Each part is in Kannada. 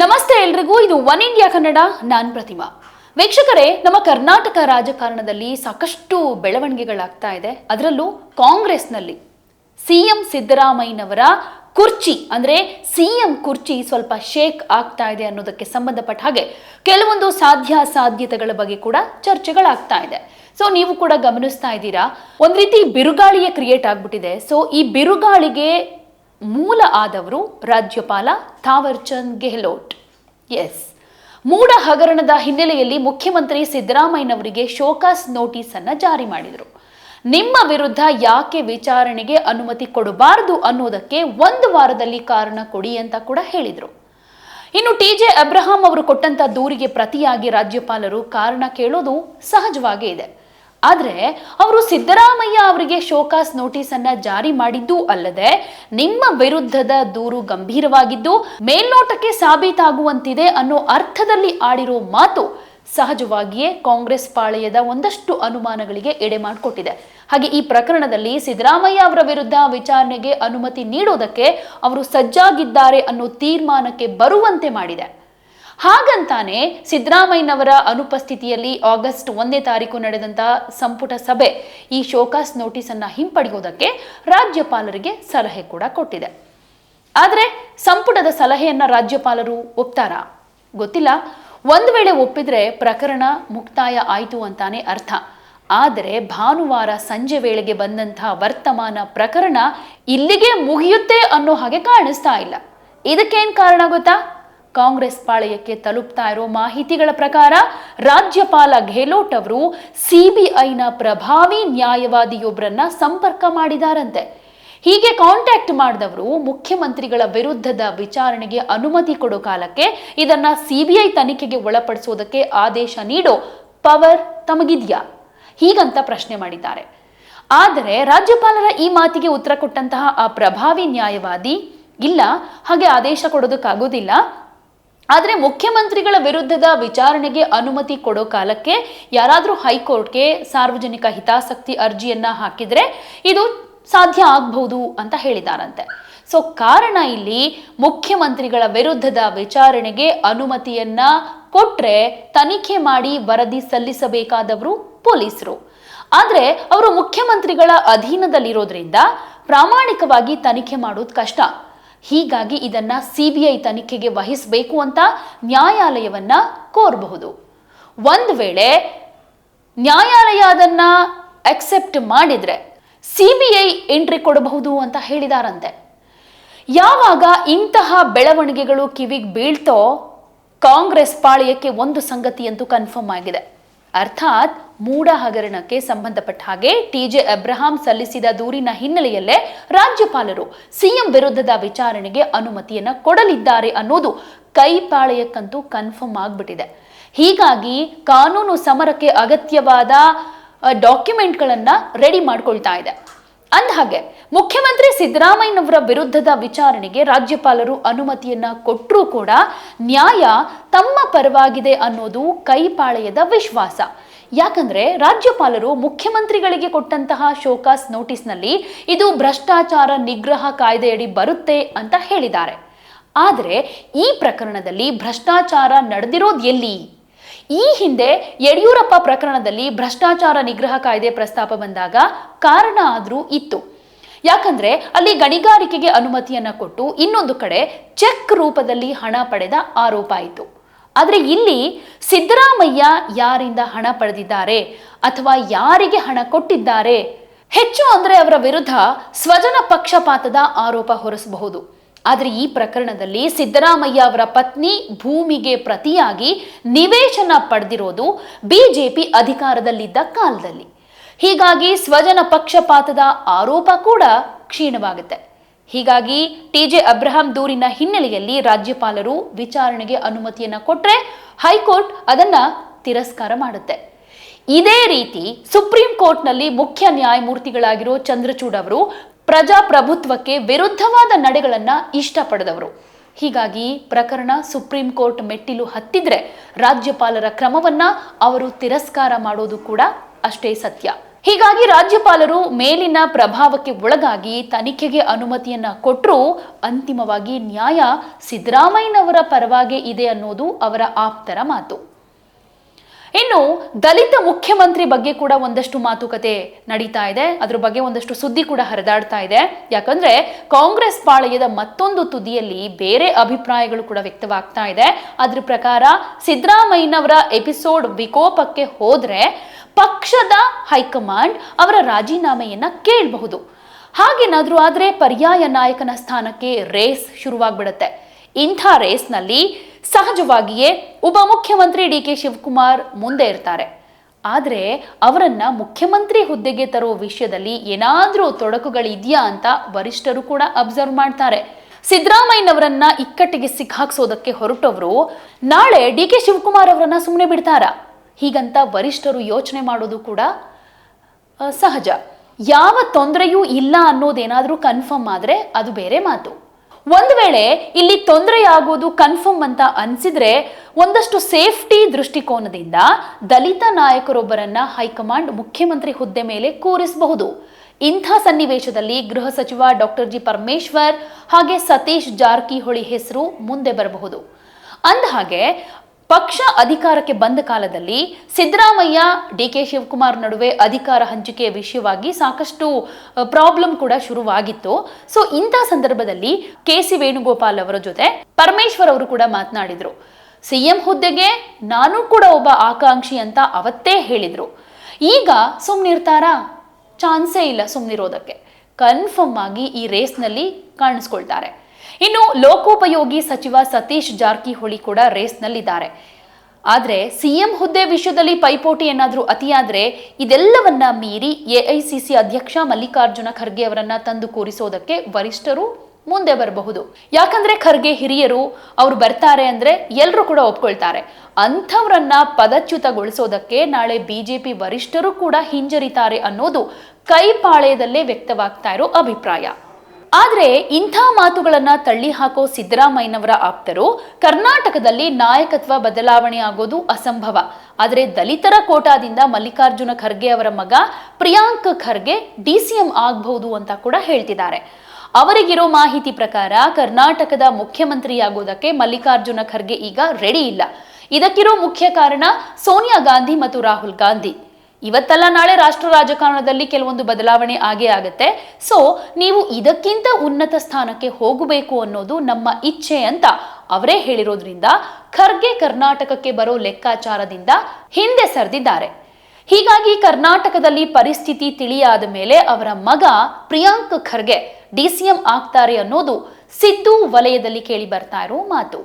ನಮಸ್ತೆ ಎಲ್ರಿಗೂ, ಇದು ಒನ್ ಇಂಡಿಯಾ ಕನ್ನಡ, ನಾನ್ ಪ್ರತಿಮಾ. ವೀಕ್ಷಕರೇ, ನಮ್ಮ ಕರ್ನಾಟಕ ರಾಜಕಾರಣದಲ್ಲಿ ಸಾಕಷ್ಟು ಬೆಳವಣಿಗೆಗಳಾಗ್ತಾ ಇದೆ. ಅದರಲ್ಲೂ ಕಾಂಗ್ರೆಸ್ನಲ್ಲಿ ಸಿಎಂ ಸಿದ್ದರಾಮಯ್ಯನವರ ಕುರ್ಚಿ, ಅಂದ್ರೆ ಸಿಎಂ ಕುರ್ಚಿ ಸ್ವಲ್ಪ ಶೇಕ್ ಆಗ್ತಾ ಇದೆ ಅನ್ನೋದಕ್ಕೆ ಸಂಬಂಧಪಟ್ಟ ಹಾಗೆ ಕೆಲವೊಂದು ಸಾಧ್ಯ ಸಾಧ್ಯತೆಗಳ ಬಗ್ಗೆ ಕೂಡ ಚರ್ಚೆಗಳಾಗ್ತಾ ಇದೆ. ಸೊ ನೀವು ಕೂಡ ಗಮನಿಸ್ತಾ ಇದ್ದೀರಾ? ಒಂದ್ ರೀತಿ ಬಿರುಗಾಳಿಯೇ ಕ್ರಿಯೇಟ್ ಆಗ್ಬಿಟ್ಟಿದೆ. ಸೊ ಈ ಬಿರುಗಾಳಿಗೆ ಮೂಲ ಆದವರು ರಾಜ್ಯಪಾಲ ಥಾವರ್ಚಂದ್ ಗೆಹ್ಲೋಟ್. ಎಸ್. ಮೂಡ ಹಗರಣದ ಹಿನ್ನೆಲೆಯಲ್ಲಿ ಮುಖ್ಯಮಂತ್ರಿ ಸಿದ್ದರಾಮಯ್ಯನವರಿಗೆ ಶೋಕಾಸ್ ನೋಟಿಸ್ ಅನ್ನ ಜಾರಿ ಮಾಡಿದರು. ನಿಮ್ಮ ವಿರುದ್ಧ ಯಾಕೆ ವಿಚಾರಣೆಗೆ ಅನುಮತಿ ಕೊಡಬಾರದು ಅನ್ನೋದಕ್ಕೆ ಒಂದು ವಾರದಲ್ಲಿ ಕಾರಣ ಕೊಡಿ ಅಂತ ಕೂಡ ಹೇಳಿದರು. ಇನ್ನು ಟಿ ಜೆ ಅಬ್ರಹಾಂ ಅವರು ಕೊಟ್ಟಂತ ದೂರಿಗೆ ಪ್ರತಿಯಾಗಿ ರಾಜ್ಯಪಾಲರು ಕಾರಣ ಕೇಳೋದು ಸಹಜವಾಗೇ ಇದೆ. ಆದ್ರೆ ಅವರು ಸಿದ್ದರಾಮಯ್ಯ ಅವರಿಗೆ ಶೋಕಾಸ್ ನೋಟಿಸ್ ಅನ್ನ ಜಾರಿ ಮಾಡಿದ್ದು ಅಲ್ಲದೆ ನಿಮ್ಮ ವಿರುದ್ಧದ ದೂರು ಗಂಭೀರವಾಗಿದ್ದು ಮೇಲ್ನೋಟಕ್ಕೆ ಸಾಬೀತಾಗುವಂತಿದೆ ಅನ್ನೋ ಅರ್ಥದಲ್ಲಿ ಆಡಿರೋ ಮಾತು ಸಹಜವಾಗಿಯೇ ಕಾಂಗ್ರೆಸ್ ಪಾಳೆಯದ ಒಂದಷ್ಟು ಅನುಮಾನಗಳಿಗೆ ಎಡೆ ಮಾಡಿಕೊಟ್ಟಿದೆ. ಹಾಗೆ ಈ ಪ್ರಕರಣದಲ್ಲಿ ಸಿದ್ದರಾಮಯ್ಯ ಅವರ ವಿರುದ್ಧ ವಿಚಾರಣೆಗೆ ಅನುಮತಿ ನೀಡೋದಕ್ಕೆ ಅವರು ಸಜ್ಜಾಗಿದ್ದಾರೆ ಅನ್ನೋ ತೀರ್ಮಾನಕ್ಕೆ ಬರುವಂತೆ ಮಾಡಿದೆ. ಹಾಗಂತಾನೆ ಸಿದ್ದರಾಮಯ್ಯನವರ ಅನುಪಸ್ಥಿತಿಯಲ್ಲಿ ಆಗಸ್ಟ್ ಒಂದೇ ತಾರೀಕು ನಡೆದಂತ ಸಂಪುಟ ಸಭೆ ಈ ಶೋಕಾಸ್ ನೋಟಿಸ್ ಅನ್ನ ಹಿಂಪಡೆಯುವುದಕ್ಕೆ ರಾಜ್ಯಪಾಲರಿಗೆ ಸಲಹೆ ಕೂಡ ಕೊಟ್ಟಿದೆ. ಆದರೆ ಸಂಪುಟದ ಸಲಹೆಯನ್ನ ರಾಜ್ಯಪಾಲರು ಒಪ್ತಾರಾ? ಗೊತ್ತಿಲ್ಲ. ಒಂದು ವೇಳೆ ಒಪ್ಪಿದ್ರೆ ಪ್ರಕರಣ ಮುಕ್ತಾಯ ಆಯಿತು ಅಂತಾನೆ ಅರ್ಥ. ಆದರೆ ಭಾನುವಾರ ಸಂಜೆ ವೇಳೆಗೆ ಬಂದಂತಹ ವರ್ತಮಾನ ಪ್ರಕರಣ ಇಲ್ಲಿಗೆ ಮುಗಿಯುತ್ತೆ ಅನ್ನೋ ಹಾಗೆ ಕಾಣಿಸ್ತಾ ಇಲ್ಲ. ಇದಕ್ಕೇನ್ ಕಾರಣ ಗೊತ್ತಾ? ಕಾಂಗ್ರೆಸ್ ಪಾಳಯಕ್ಕೆ ತಲುಪ್ತಾ ಇರೋ ಮಾಹಿತಿಗಳ ಪ್ರಕಾರ ರಾಜ್ಯಪಾಲ ಗೆಹ್ಲೋಟ್ ಅವರು ಸಿಬಿಐನ ಪ್ರಭಾವಿ ನ್ಯಾಯವಾದಿಯೊಬ್ಬರನ್ನ ಸಂಪರ್ಕ ಮಾಡಿದಾರಂತೆ. ಹೀಗೆ ಕಾಂಟ್ಯಾಕ್ಟ್ ಮಾಡಿದವರು ಮುಖ್ಯಮಂತ್ರಿಗಳ ವಿರುದ್ಧದ ವಿಚಾರಣೆಗೆ ಅನುಮತಿ ಕೊಡೋ ಕಾಲಕ್ಕೆ ಇದನ್ನ ಸಿಬಿಐ ತನಿಖೆಗೆ ಒಳಪಡಿಸೋದಕ್ಕೆ ಆದೇಶ ನೀಡೋ ಪವರ್ ತಮಗಿದ್ಯಾ? ಹೀಗಂತ ಪ್ರಶ್ನೆ ಮಾಡಿದ್ದಾರೆ. ಆದರೆ ರಾಜ್ಯಪಾಲರ ಈ ಮಾತಿಗೆ ಉತ್ತರ ಕೊಟ್ಟಂತಹ ಆ ಪ್ರಭಾವಿ ನ್ಯಾಯವಾದಿ ಇಲ್ಲ, ಹಾಗೆ ಆದೇಶ ಕೊಡೋದಕ್ಕಾಗೋದಿಲ್ಲ. ಆದರೆ ಮುಖ್ಯಮಂತ್ರಿಗಳ ವಿರುದ್ಧದ ವಿಚಾರಣೆಗೆ ಅನುಮತಿ ಕೊಡೋ ಕಾಲಕ್ಕೆ ಯಾರಾದರೂ ಹೈಕೋರ್ಟ್ಗೆ ಸಾರ್ವಜನಿಕ ಹಿತಾಸಕ್ತಿ ಅರ್ಜಿಯನ್ನ ಹಾಕಿದ್ರೆ ಇದು ಸಾಧ್ಯ ಆಗಬಹುದು ಅಂತ ಹೇಳಿದಾರಂತೆ. ಸೊ ಕಾರಣ ಇಲ್ಲಿ ಮುಖ್ಯಮಂತ್ರಿಗಳ ವಿರುದ್ಧದ ವಿಚಾರಣೆಗೆ ಅನುಮತಿಯನ್ನ ಕೊಟ್ರೆ ತನಿಖೆ ಮಾಡಿ ವರದಿ ಸಲ್ಲಿಸಬೇಕಾದವರು ಪೊಲೀಸರು. ಆದರೆ ಅವರು ಮುಖ್ಯಮಂತ್ರಿಗಳ ಅಧೀನದಲ್ಲಿರೋದ್ರಿಂದ ಪ್ರಾಮಾಣಿಕವಾಗಿ ತನಿಖೆ ಮಾಡೋದು ಕಷ್ಟ. ಹೀಗಾಗಿ ಇದನ್ನ ಸಿಬಿಐ ತನಿಖೆಗೆ ವಹಿಸಬೇಕು ಅಂತ ನ್ಯಾಯಾಲಯವನ್ನ ಕೋರಬಹುದು. ಒಂದು ವೇಳೆ ನ್ಯಾಯಾಲಯ ಅದನ್ನ ಅಕ್ಸೆಪ್ಟ್ ಮಾಡಿದ್ರೆ ಸಿಬಿಐ ಎಂಟ್ರಿ ಕೊಡಬಹುದು ಅಂತ ಹೇಳಿದಾರಂತೆ. ಯಾವಾಗ ಇಂತಹ ಬೆಳವಣಿಗೆಗಳು ಕಿವಿಗೆ ಬೀಳ್ತೋ ಕಾಂಗ್ರೆಸ್ ಪಾಳೆಯಕ್ಕೆ ಒಂದು ಸಂಗತಿ ಅಂತೂ ಕನ್ಫರ್ಮ್ ಆಗಿದೆ. ಅರ್ಥಾತ್ ಮೂಡ ಹಗರಣಕ್ಕೆ ಸಂಬಂಧಪಟ್ಟ ಹಾಗೆ ಟಿಜೆ ಅಬ್ರಹಾಂ ಸಲ್ಲಿಸಿದ ದೂರಿನ ಹಿನ್ನೆಲೆಯಲ್ಲೇ ರಾಜ್ಯಪಾಲರು ಸಿಎಂ ವಿರುದ್ಧದ ವಿಚಾರಣೆಗೆ ಅನುಮತಿಯನ್ನ ಕೊಡಲಿದ್ದಾರೆ ಅನ್ನೋದು ಕೈಪಾಳೆಯಕ್ಕಂತೂ ಕನ್ಫರ್ಮ್ ಆಗ್ಬಿಟ್ಟಿದೆ. ಹೀಗಾಗಿ ಕಾನೂನು ಸಮರಕ್ಕೆ ಅಗತ್ಯವಾದ ಡಾಕ್ಯುಮೆಂಟ್ಗಳನ್ನ ರೆಡಿ ಮಾಡ್ಕೊಳ್ತಾ ಇದೆ. ಅಂದಹಾಗೆ, ಮುಖ್ಯಮಂತ್ರಿ ಸಿದ್ದರಾಮಯ್ಯನವರ ವಿರುದ್ಧದ ವಿಚಾರಣೆಗೆ ರಾಜ್ಯಪಾಲರು ಅನುಮತಿಯನ್ನ ಕೊಟ್ಟರೂ ಕೂಡ ನ್ಯಾಯ ತಮ್ಮ ಪರವಾಗಿದೆ ಅನ್ನೋದು ಕೈಪಾಳೆಯದ ವಿಶ್ವಾಸ. ಯಾಕಂದ್ರೆ ರಾಜ್ಯಪಾಲರು ಮುಖ್ಯಮಂತ್ರಿಗಳಿಗೆ ಕೊಟ್ಟಂತಹ ಶೋಕಾಸ್ ನೋಟಿಸ್ನಲ್ಲಿ ಇದು ಭ್ರಷ್ಟಾಚಾರ ನಿಗ್ರಹ ಕಾಯ್ದೆಯಡಿ ಬರುತ್ತೆ ಅಂತ ಹೇಳಿದ್ದಾರೆ. ಆದರೆ ಈ ಪ್ರಕರಣದಲ್ಲಿ ಭ್ರಷ್ಟಾಚಾರ ನಡೆದಿರೋದು ಎಲ್ಲಿ? ಈ ಹಿಂದೆ ಯಡಿಯೂರಪ್ಪ ಪ್ರಕರಣದಲ್ಲಿ ಭ್ರಷ್ಟಾಚಾರ ನಿಗ್ರಹ ಕಾಯ್ದೆ ಪ್ರಸ್ತಾಪ ಬಂದಾಗ ಕಾರಣ ಆದರೂ ಇತ್ತು. ಯಾಕಂದ್ರೆ ಅಲ್ಲಿ ಗಣಿಗಾರಿಕೆಗೆ ಅನುಮತಿಯನ್ನ ಕೊಟ್ಟು ಇನ್ನೊಂದು ಕಡೆ ಚೆಕ್ ರೂಪದಲ್ಲಿ ಹಣ ಪಡೆದ ಆರೋಪ ಆಯಿತು. ಆದ್ರೆ ಇಲ್ಲಿ ಸಿದ್ದರಾಮಯ್ಯ ಯಾರಿಂದ ಹಣ ಪಡೆದಿದ್ದಾರೆ ಅಥವಾ ಯಾರಿಗೆ ಹಣ ಕೊಟ್ಟಿದ್ದಾರೆ? ಹೆಚ್ಚು ಅಂದರೆ ಅವರ ವಿರುದ್ಧ ಸ್ವಜನ ಪಕ್ಷಪಾತದ ಆರೋಪ ಹೊರಿಸಬಹುದು. ಆದರೆ ಈ ಪ್ರಕರಣದಲ್ಲಿ ಸಿದ್ದರಾಮಯ್ಯ ಅವರ ಪತ್ನಿ ಭೂಮಿಗೆ ಪ್ರತಿಯಾಗಿ ನಿವೇಶನ ಪಡೆದಿರೋದು ಬಿಜೆಪಿ ಅಧಿಕಾರದಲ್ಲಿದ್ದ ಕಾಲದಲ್ಲಿ. ಹೀಗಾಗಿ ಸ್ವಜನ ಪಕ್ಷಪಾತದ ಆರೋಪ ಕೂಡ ಕ್ಷೀಣವಾಗುತ್ತೆ. ಹೀಗಾಗಿ ಟಿಜೆ ಅಬ್ರಹಾಂ ದೂರಿನ ಹಿನ್ನೆಲೆಯಲ್ಲಿ ರಾಜ್ಯಪಾಲರು ವಿಚಾರಣೆಗೆ ಅನುಮತಿಯನ್ನ ಕೊಟ್ಟರೆ ಹೈಕೋರ್ಟ್ ಅದನ್ನ ತಿರಸ್ಕಾರ ಮಾಡುತ್ತೆ. ಇದೇ ರೀತಿ ಸುಪ್ರೀಂ ಕೋರ್ಟ್ನಲ್ಲಿ ಮುಖ್ಯ ನ್ಯಾಯಮೂರ್ತಿಗಳಾಗಿರೋ ಚಂದ್ರಚೂಡ್ ಅವರು ಪ್ರಜಾಪ್ರಭುತ್ವಕ್ಕೆ ವಿರುದ್ಧವಾದ ನಡೆಗಳನ್ನ ಇಷ್ಟಪಡದವರು ಹೀಗಾಗಿ ಪ್ರಕರಣ ಸುಪ್ರೀಂ ಕೋರ್ಟ್ ಮೆಟ್ಟಿಲು ಹತ್ತಿದ್ರೆ ರಾಜ್ಯಪಾಲರ ಕ್ರಮವನ್ನ ಅವರು ತಿರಸ್ಕಾರ ಮಾಡೋದು ಕೂಡ ಅಷ್ಟೇ ಸತ್ಯ. ಹೀಗಾಗಿ ರಾಜ್ಯಪಾಲರು ಮೇಲಿನ ಪ್ರಭಾವಕ್ಕೆ ಒಳಗಾಗಿ ತನಿಖೆಗೆ ಅನುಮತಿಯನ್ನ ಕೊಟ್ಟರೂ ಅಂತಿಮವಾಗಿ ನ್ಯಾಯ ಸಿದ್ದರಾಮಯ್ಯನವರ ಪರವಾಗಿ ಇದೆ ಅನ್ನೋದು ಅವರ ಆಪ್ತರ ಮಾತು. ಇನ್ನು ದಲಿತ ಮುಖ್ಯಮಂತ್ರಿ ಬಗ್ಗೆ ಕೂಡ ಒಂದಷ್ಟು ಮಾತುಕತೆ ನಡೀತಾ ಇದೆ. ಅದ್ರ ಬಗ್ಗೆ ಒಂದಷ್ಟು ಸುದ್ದಿ ಕೂಡ ಹರಿದಾಡ್ತಾ ಇದೆ. ಯಾಕಂದ್ರೆ ಕಾಂಗ್ರೆಸ್ ಪಾಳಯದ ಮತ್ತೊಂದು ತುದಿಯಲ್ಲಿ ಬೇರೆ ಅಭಿಪ್ರಾಯಗಳು ಕೂಡ ವ್ಯಕ್ತವಾಗ್ತಾ ಇದೆ. ಅದ್ರ ಪ್ರಕಾರ ಸಿದ್ದರಾಮಯ್ಯನವರ ಎಪಿಸೋಡ್ ವಿಕೋಪಕ್ಕೆ ಹೋದ್ರೆ ಪಕ್ಷದ ಹೈಕಮಾಂಡ್ ಅವರ ರಾಜೀನಾಮೆಯನ್ನ ಕೇಳಬಹುದು. ಹಾಗೇನಾದ್ರೂ ಆದ್ರೆ ಪರ್ಯಾಯ ನಾಯಕನ ಸ್ಥಾನಕ್ಕೆ ರೇಸ್ ಶುರುವಾಗ್ಬಿಡುತ್ತೆ. ಇಂಥ ರೇಸ್ನಲ್ಲಿ ಸಹಜವಾಗಿಯೇ ಉಪಮುಖ್ಯಮಂತ್ರಿ ಡಿ ಕೆ ಶಿವಕುಮಾರ್ ಮುಂದೆ ಇರ್ತಾರೆ. ಆದರೆ ಅವರನ್ನ ಮುಖ್ಯಮಂತ್ರಿ ಹುದ್ದೆಗೆ ತರುವ ವಿಷಯದಲ್ಲಿ ಏನಾದರೂ ತೊಡಕುಗಳಿದೆಯಾ ಅಂತ ವರಿಷ್ಠರು ಕೂಡ ಅಬ್ಸರ್ವ್ ಮಾಡ್ತಾರೆ. ಸಿದ್ದರಾಮಯ್ಯನವರನ್ನ ಇಕ್ಕಟ್ಟಿಗೆ ಸಿಕ್ಕಾಕ್ಸೋದಕ್ಕೆ ಹೊರಟವರು ನಾಳೆ ಡಿ ಕೆ ಶಿವಕುಮಾರ್ ಅವರನ್ನ ಸುಮ್ಮನೆ ಬಿಡ್ತಾರ? ಹೀಗಂತ ವರಿಷ್ಠರು ಯೋಚನೆ ಮಾಡೋದು ಕೂಡ ಸಹಜ. ಯಾವ ತೊಂದರೆಯೂ ಇಲ್ಲ ಅನ್ನೋದೇನಾದರೂ ಕನ್ಫರ್ಮ್ ಆದರೆ ಅದು ಬೇರೆ ಮಾತು. ಒಂದು ವೇಳೆ ಇಲ್ಲಿ ತೊಂದರೆಯಾಗೋದು ಕನ್ಫರ್ಮ್ ಅಂತ ಅನ್ಸಿದ್ರೆ ಒಂದಷ್ಟು ಸೇಫ್ಟಿ ದೃಷ್ಟಿಕೋನದಿಂದ ದಲಿತ ನಾಯಕರೊಬ್ಬರನ್ನ ಹೈಕಮಾಂಡ್ ಮುಖ್ಯಮಂತ್ರಿ ಹುದ್ದೆ ಮೇಲೆ ಕೂರಿಸಬಹುದು. ಇಂಥ ಸನ್ನಿವೇಶದಲ್ಲಿ ಗೃಹ ಸಚಿವ ಡಾಕ್ಟರ್ ಜಿ ಪರಮೇಶ್ವರ್ ಹಾಗೆ ಸತೀಶ್ ಜಾರಕಿಹೊಳಿ ಹೆಸರು ಮುಂದೆ ಬರಬಹುದು. ಅಂದಹಾಗೆ ಪಕ್ಷ ಅಧಿಕಾರಕ್ಕೆ ಬಂದ ಕಾಲದಲ್ಲಿ ಸಿದ್ದರಾಮಯ್ಯ ಡಿ ಕೆ ಶಿವಕುಮಾರ್ ನಡುವೆ ಅಧಿಕಾರ ಹಂಚಿಕೆಯ ವಿಷಯವಾಗಿ ಸಾಕಷ್ಟು ಪ್ರಾಬ್ಲಮ್ ಕೂಡ ಶುರುವಾಗಿತ್ತು. ಸೊ ಇಂಥ ಸಂದರ್ಭದಲ್ಲಿ ಕೆ ಸಿ ವೇಣುಗೋಪಾಲ್ ಅವರ ಜೊತೆ ಪರಮೇಶ್ವರ್ ಅವರು ಕೂಡ ಮಾತನಾಡಿದ್ರು. ಸಿಎಂ ಹುದ್ದೆಗೆ ನಾನು ಕೂಡ ಒಬ್ಬ ಆಕಾಂಕ್ಷಿ ಅಂತ ಅವತ್ತೇ ಹೇಳಿದ್ರು. ಈಗ ಸುಮ್ಮನಿರ್ತಾರ ಚಾನ್ಸೇ ಇಲ್ಲ ಸುಮ್ಮನಿರೋದಕ್ಕೆ ಕನ್ಫರ್ಮ್ ಆಗಿ ಈ ರೇಸ್ನಲ್ಲಿ ಕಾಣಿಸ್ಕೊಳ್ತಾರೆ. ಇನ್ನು ಲೋಕೋಪಯೋಗಿ ಸಚಿವ ಸತೀಶ್ ಜಾರಕಿಹೊಳಿ ಕೂಡ ರೇಸ್ನಲ್ಲಿದ್ದಾರೆ. ಆದರೆ ಸಿಎಂ ಹುದ್ದೆ ವಿಷಯದಲ್ಲಿ ಪೈಪೋಟಿ ಏನಾದರೂ ಅತಿಯಾದರೆ ಇದೆಲ್ಲವನ್ನ ಮೀರಿ ಎಐಸಿಸಿ ಅಧ್ಯಕ್ಷ ಮಲ್ಲಿಕಾರ್ಜುನ ಖರ್ಗೆ ಅವರನ್ನ ತಂದು ಕೂರಿಸೋದಕ್ಕೆ ವರಿಷ್ಠರು ಮುಂದೆ ಬರಬಹುದು. ಯಾಕಂದ್ರೆ ಖರ್ಗೆ ಹಿರಿಯರು ಅವ್ರು ಬರ್ತಾರೆ ಅಂದ್ರೆ ಎಲ್ಲರೂ ಕೂಡ ಒಪ್ಕೊಳ್ತಾರೆ. ಅಂಥವ್ರನ್ನ ಪದಚ್ಯುತಗೊಳಿಸೋದಕ್ಕೆ ನಾಳೆ ಬಿಜೆಪಿ ವರಿಷ್ಠರು ಕೂಡ ಹಿಂಜರಿತಾರೆ ಅನ್ನೋದು ಕೈಪಾಳೆಯದಲ್ಲೇ ವ್ಯಕ್ತವಾಗ್ತಾ ಇರೋ ಅಭಿಪ್ರಾಯ. ಆದ್ರೆ ಇಂಥ ಮಾತುಗಳನ್ನು ತಳ್ಳಿ ಹಾಕೋ ಸಿದ್ದರಾಮಯ್ಯನವರ ಆಪ್ತರು ಕರ್ನಾಟಕದಲ್ಲಿ ನಾಯಕತ್ವ ಬದಲಾವಣೆ ಆಗೋದು ಅಸಂಭವ. ಆದರೆ ದಲಿತರ ಕೋಟಾದಿಂದ ಮಲ್ಲಿಕಾರ್ಜುನ ಖರ್ಗೆ ಅವರ ಮಗ ಪ್ರಿಯಾಂಕ್ ಖರ್ಗೆ ಡಿಸಿಎಂ ಆಗಬಹುದು ಅಂತ ಕೂಡ ಹೇಳ್ತಿದ್ದಾರೆ. ಅವರಿಗಿರೋ ಮಾಹಿತಿ ಪ್ರಕಾರ ಕರ್ನಾಟಕದ ಮುಖ್ಯಮಂತ್ರಿಯಾಗೋದಕ್ಕೆ ಮಲ್ಲಿಕಾರ್ಜುನ ಖರ್ಗೆ ಈಗ ರೆಡಿ ಇಲ್ಲ. ಇದಕ್ಕಿರೋ ಮುಖ್ಯ ಕಾರಣ ಸೋನಿಯಾ ಗಾಂಧಿ ಮತ್ತು ರಾಹುಲ್ ಗಾಂಧಿ. ಇವತ್ತಲ್ಲ ನಾಳೆ ರಾಷ್ಟ್ರ ರಾಜಕಾರಣದಲ್ಲಿ ಕೆಲವೊಂದು ಬದಲಾವಣೆ ಆಗೇ ಆಗುತ್ತೆ. ಸೊ ನೀವು ಇದಕ್ಕಿಂತ ಉನ್ನತ ಸ್ಥಾನಕ್ಕೆ ಹೋಗಬೇಕು ಅನ್ನೋದು ನಮ್ಮ ಇಚ್ಛೆ ಅಂತ ಅವರೇ ಹೇಳಿರೋದ್ರಿಂದ ಖರ್ಗೆ ಕರ್ನಾಟಕಕ್ಕೆ ಬರೋ ಲೆಕ್ಕಾಚಾರದಿಂದ ಹಿಂದೆ ಸರಿದಿದ್ದಾರೆ. ಹೀಗಾಗಿ ಕರ್ನಾಟಕದಲ್ಲಿ ಪರಿಸ್ಥಿತಿ ತಿಳಿಯಾದ ಮೇಲೆ ಅವರ ಮಗ ಪ್ರಿಯಾಂಕ್ ಖರ್ಗೆ ಡಿಸಿಎಂ ಆಗ್ತಾರೆ ಅನ್ನೋದು ಸಿದ್ದು ವಲಯದಲ್ಲಿ ಕೇಳಿ ಬರ್ತಾ ಇರೋ ಮಾತು.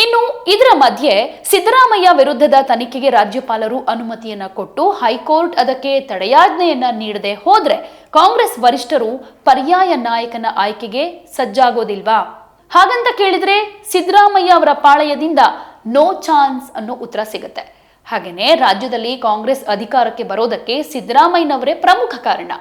ಇನ್ನು ಇದರ ಮಧ್ಯೆ ಸಿದ್ದರಾಮಯ್ಯ ವಿರುದ್ಧದ ತನಿಖೆಗೆ ರಾಜ್ಯಪಾಲರು ಅನುಮತಿಯನ್ನ ಕೊಟ್ಟು ಹೈಕೋರ್ಟ್ ಅದಕ್ಕೆ ತಡೆಯಾಜ್ಞೆಯನ್ನ ನೀಡದೆ ಹೋದ್ರೆ ಕಾಂಗ್ರೆಸ್ ವರಿಷ್ಠರು ಪರ್ಯಾಯ ನಾಯಕನ ಆಯ್ಕೆಗೆ ಸಜ್ಜಾಗೋದಿಲ್ವಾ? ಹಾಗಂತ ಕೇಳಿದ್ರೆ ಸಿದ್ದರಾಮಯ್ಯ ಅವರ ಪಾಳಯದಿಂದ ನೋ ಚಾನ್ಸ್ ಅನ್ನೋ ಉತ್ತರ ಸಿಗುತ್ತೆ. ಹಾಗೇನೆ ರಾಜ್ಯದಲ್ಲಿ ಕಾಂಗ್ರೆಸ್ ಅಧಿಕಾರಕ್ಕೆ ಬರೋದಕ್ಕೆ ಸಿದ್ದರಾಮಯ್ಯನವರೇ ಪ್ರಮುಖ ಕಾರಣ.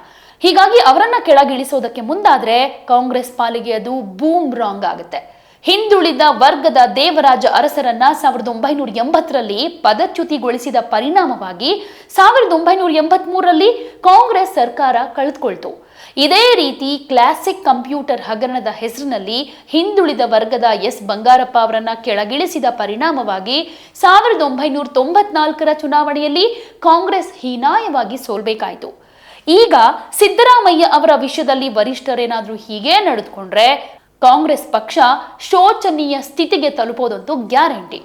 ಹೀಗಾಗಿ ಅವರನ್ನ ಕೆಳಗಿಳಿಸೋದಕ್ಕೆ ಮುಂದಾದ್ರೆ ಕಾಂಗ್ರೆಸ್ ಪಾಲಿಗೆ ಅದು ಬೂಮ್ ರಾಂಗ್ ಆಗುತ್ತೆ. ಹಿಂದುಳಿದ ವರ್ಗದ ದೇವರಾಜ ಅರಸರನ್ನ ಸಾವಿರದ ಒಂಬೈನೂರ ಎಂಬತ್ತರಲ್ಲಿ ಪದಚ್ಯುತಿಗೊಳಿಸಿದ ಪರಿಣಾಮವಾಗಿ ಸಾವಿರದ ಒಂಬೈನೂರ ಎಂಬತ್ತ್ ಮೂರರಲ್ಲಿ ಕಾಂಗ್ರೆಸ್ ಸರ್ಕಾರ ಕಳೆದುಕೊಳ್ತು. ಇದೇ ರೀತಿ ಕ್ಲಾಸಿಕ್ ಕಂಪ್ಯೂಟರ್ ಹಗರಣದ ಹೆಸರಿನಲ್ಲಿ ಹಿಂದುಳಿದ ವರ್ಗದ ಎಸ್ ಬಂಗಾರಪ್ಪ ಅವರನ್ನ ಕೆಳಗಿಳಿಸಿದ ಪರಿಣಾಮವಾಗಿ ಸಾವಿರದ ಒಂಬೈನೂರ ತೊಂಬತ್ನಾಲ್ಕರ ಚುನಾವಣೆಯಲ್ಲಿ ಕಾಂಗ್ರೆಸ್ ಹೀನಾಯವಾಗಿ ಸೋಲ್ಬೇಕಾಯಿತು. ಈಗ ಸಿದ್ದರಾಮಯ್ಯ ಅವರ ವಿಷಯದಲ್ಲಿ ವರಿಷ್ಠರೇನಾದರೂ ಹೀಗೆ ನಡೆದುಕೊಂಡ್ರೆ ಕಾಂಗ್ರೆಸ್ ಪಕ್ಷ ಶೋಚನೀಯ ಸ್ಥಿತಿಗೆ ತಲುಪೋದಂತೂ ಗ್ಯಾರಂಟಿ.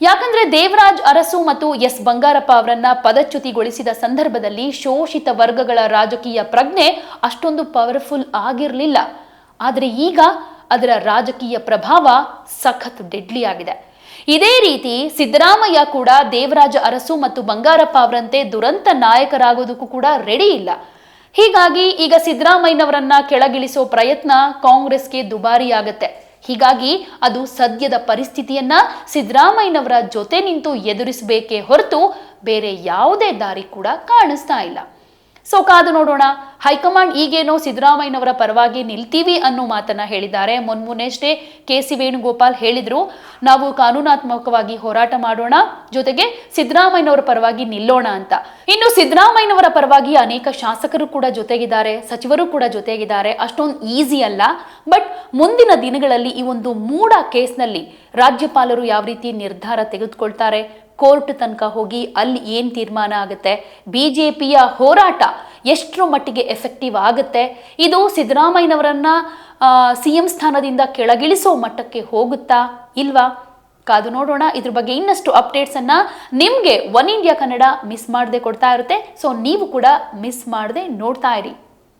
ಯಾಕಂದ್ರೆ ದೇವರಾಜ್ ಅರಸು ಮತ್ತು ಎಸ್ ಬಂಗಾರಪ್ಪ ಅವರನ್ನ ಪದಚ್ಯುತಿಗೊಳಿಸಿದ ಸಂದರ್ಭದಲ್ಲಿ ಶೋಷಿತ ವರ್ಗಗಳ ರಾಜಕೀಯ ಪ್ರಜ್ಞೆ ಅಷ್ಟೊಂದು ಪವರ್ಫುಲ್ ಆಗಿರಲಿಲ್ಲ. ಆದರೆ ಈಗ ಅದರ ರಾಜಕೀಯ ಪ್ರಭಾವ ಸಖತ್ ಡೆಡ್ಲಿ ಆಗಿದೆ. ಇದೇ ರೀತಿ ಸಿದ್ದರಾಮಯ್ಯ ಕೂಡ ದೇವರಾಜ ಅರಸು ಮತ್ತು ಬಂಗಾರಪ್ಪ ಅವರಂತೆ ದುರಂತ ನಾಯಕರಾಗೋದಕ್ಕೂ ಕೂಡ ರೆಡಿ ಇಲ್ಲ. ಹೀಗಾಗಿ ಈಗ ಸಿದ್ದರಾಮಯ್ಯನವರನ್ನ ಕೆಳಗಿಳಿಸೋ ಪ್ರಯತ್ನ ಕಾಂಗ್ರೆಸ್ಗೆ ದುಬಾರಿಯಾಗತ್ತೆ. ಹೀಗಾಗಿ ಅದು ಸದ್ಯದ ಪರಿಸ್ಥಿತಿಯನ್ನ ಸಿದ್ದರಾಮಯ್ಯನವರ ಜೊತೆ ನಿಂತು ಎದುರಿಸಬೇಕೇ ಹೊರತು ಬೇರೆ ಯಾವುದೇ ದಾರಿ ಕೂಡ ಕಾಣಿಸ್ತಾ ಇಲ್ಲ. ಸೊ ಕಾದು ನೋಡೋಣ. ಹೈಕಮಾಂಡ್ ಈಗೇನೋ ಸಿದ್ದರಾಮಯ್ಯನವರ ಪರವಾಗಿ ನಿಲ್ತೀವಿ ಅನ್ನೋ ಮಾತನ್ನ ಹೇಳಿದ್ದಾರೆ. ಮೊನ್ಮೊನ್ನೆಷ್ಟೇ ಕೆ ಸಿ ವೇಣುಗೋಪಾಲ್ ಹೇಳಿದ್ರು. ನಾವು ಕಾನೂನಾತ್ಮಕವಾಗಿ ಹೋರಾಟ ಮಾಡೋಣ. ಜೊತೆಗೆ ಸಿದ್ದರಾಮಯ್ಯನವರ ಪರವಾಗಿ ನಿಲ್ಲೋಣ ಅಂತ. ಇನ್ನು ಸಿದ್ದರಾಮಯ್ಯನವರ ಪರವಾಗಿ ಅನೇಕ ಶಾಸಕರು ಕೂಡ ಜೊತೆಗಿದ್ದಾರೆ. ಸಚಿವರು ಕೂಡ ಜೊತೆಗಿದ್ದಾರೆ. ಅಷ್ಟೊಂದು ಈಸಿ ಅಲ್ಲ. ಬಟ್ ಮುಂದಿನ ದಿನಗಳಲ್ಲಿ ಈ ಒಂದು ಮೂಡ ಕೇಸ್ನಲ್ಲಿ ರಾಜ್ಯಪಾಲರು ಯಾವ ರೀತಿ ನಿರ್ಧಾರ ತೆಗೆದುಕೊಳ್ತಾರೆ? ಕೋರ್ಟ್ ತನಕ ಹೋಗಿ ಅಲ್ಲಿ ಏನು ತೀರ್ಮಾನ ಆಗುತ್ತೆ? ಬಿ ಜೆ ಪಿಯ ಹೋರಾಟ ಎಷ್ಟರ ಮಟ್ಟಿಗೆ ಎಫೆಕ್ಟಿವ್ ಆಗುತ್ತೆ? ಇದು ಸಿದ್ದರಾಮಯ್ಯನವರನ್ನು ಸಿ ಎಂ ಸ್ಥಾನದಿಂದ ಕೆಳಗಿಳಿಸೋ ಮಟ್ಟಕ್ಕೆ ಹೋಗುತ್ತಾ ಇಲ್ವಾ? ಕಾದು ನೋಡೋಣ. ಇದ್ರ ಬಗ್ಗೆ ಇನ್ನಷ್ಟು ಅಪ್ಡೇಟ್ಸನ್ನು ನಿಮಗೆ ಒನ್ ಇಂಡಿಯಾ ಕನ್ನಡ ಮಿಸ್ ಮಾಡದೆ ಕೊಡ್ತಾ ಇರುತ್ತೆ. ಸೊ ನೀವು ಕೂಡ ಮಿಸ್ ಮಾಡದೆ ನೋಡ್ತಾ ಇರಿ.